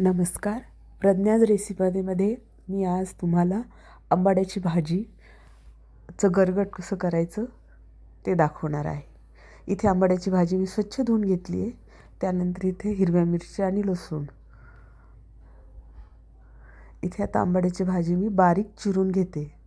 नमस्कार. प्रज्ञाज रेसिपीमध्ये मी आज तुम्हाला आंबाड्याची भाजीचं गरगट कसं करायचं ते दाखवणार आहे. इथे आंबाड्याची भाजी मी स्वच्छ धुवून घेतली आहे. त्यानंतर इथे हिरव्या मिरच्या आणि लसूण. इथे आता आंबाड्याची भाजी मी बारीक चिरून घेते.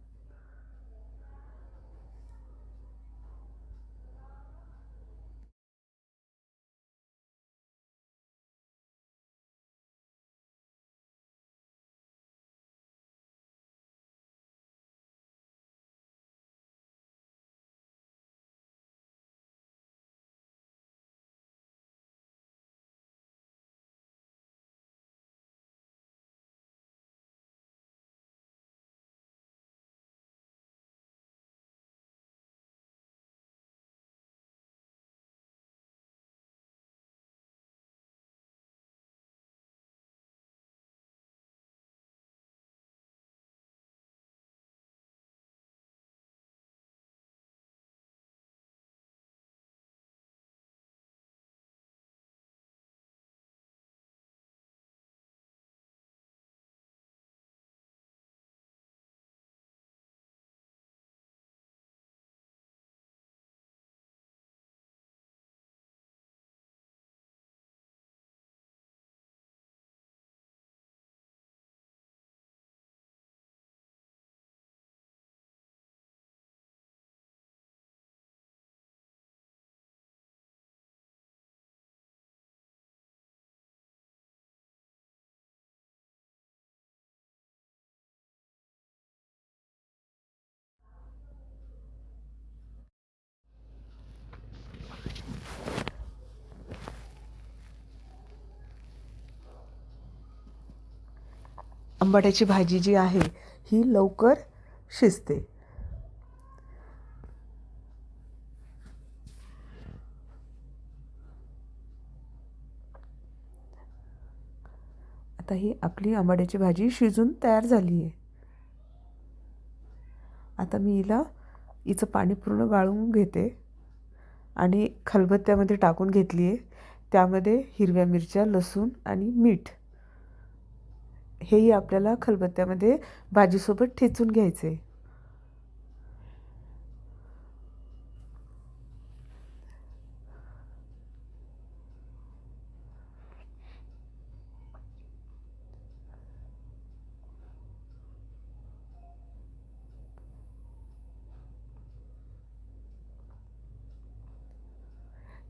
आंबाड्याची भाजी जी आहे ही लवकर शिजते. आता ही आपली आंबाड्याची भाजी शिजून तयार झाली आहे. आता मी हिला हिचं पाणी पूर्ण गाळून घेते आणि खलबत्त्यामध्ये टाकून घेतली आहे. त्यामध्ये हिरव्या मिरच्या लसूण आणि मीठ. हेही आपल्याला खलबत्त्यामध्ये भाजीसोबत ठेचून घ्यायचे. आहे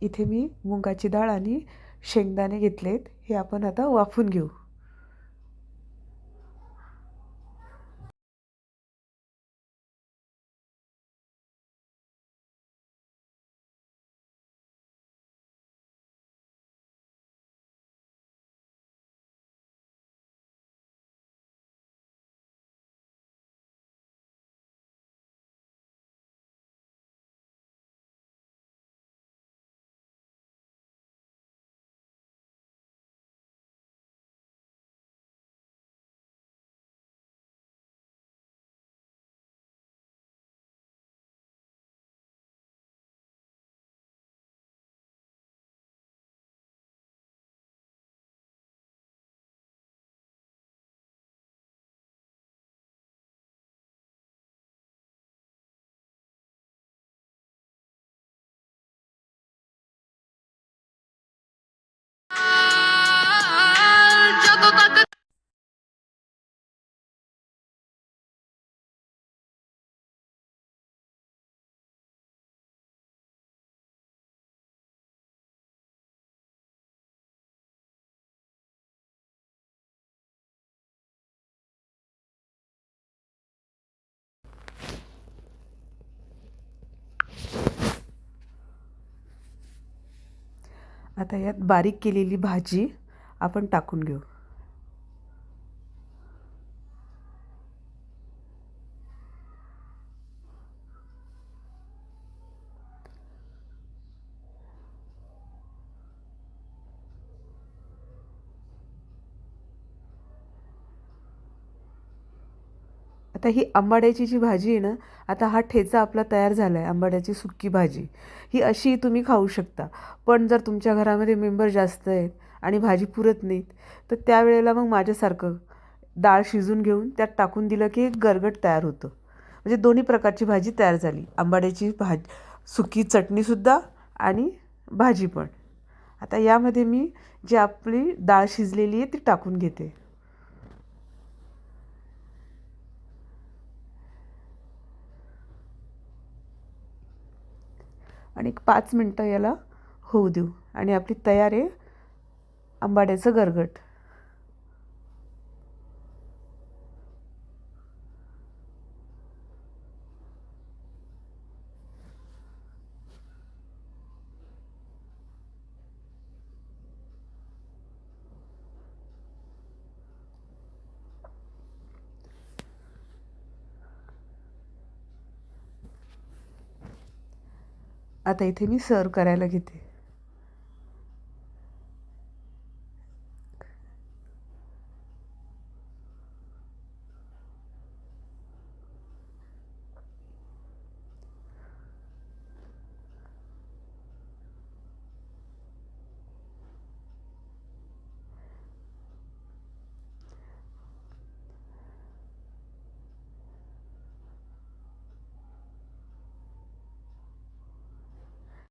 इथे मी मुगाची डाळ आणि शेंगदाणे घेतलेत हे आपण आता वाफून घेऊ. आता यात बारीक केलेली भाजी आपण टाकून घेऊ. आता ही आंबाड्याची जी भाजी आहे ना आता हा ठेचा आपला तयार झाला आहे आंबाड्याची सुक्की भाजी. ही अशी तुम्ही खाऊ शकता. पण जर तुमच्या घरामध्ये मेंबर जास्त आहेत आणि भाजी पुरत नाहीत तर त्यावेळेला मग माझ्यासारखं डाळ शिजून घेऊन त्यात टाकून दिलं की एक गरगट तयार होतं. म्हणजे दोन्ही प्रकारची भाजी तयार झाली. आंबाड्याची भाज सुकी चटणीसुद्धा आणि भाजी पण. आता यामध्ये मी जी आपली डाळ शिजलेली आहे ती टाकून घेते. आणि एक पाच मिनटं याला होऊ देऊ. आणि आपली तयार आहे आंबाड्याचं गरगट. आता इथे मी सर्व करायला घेते.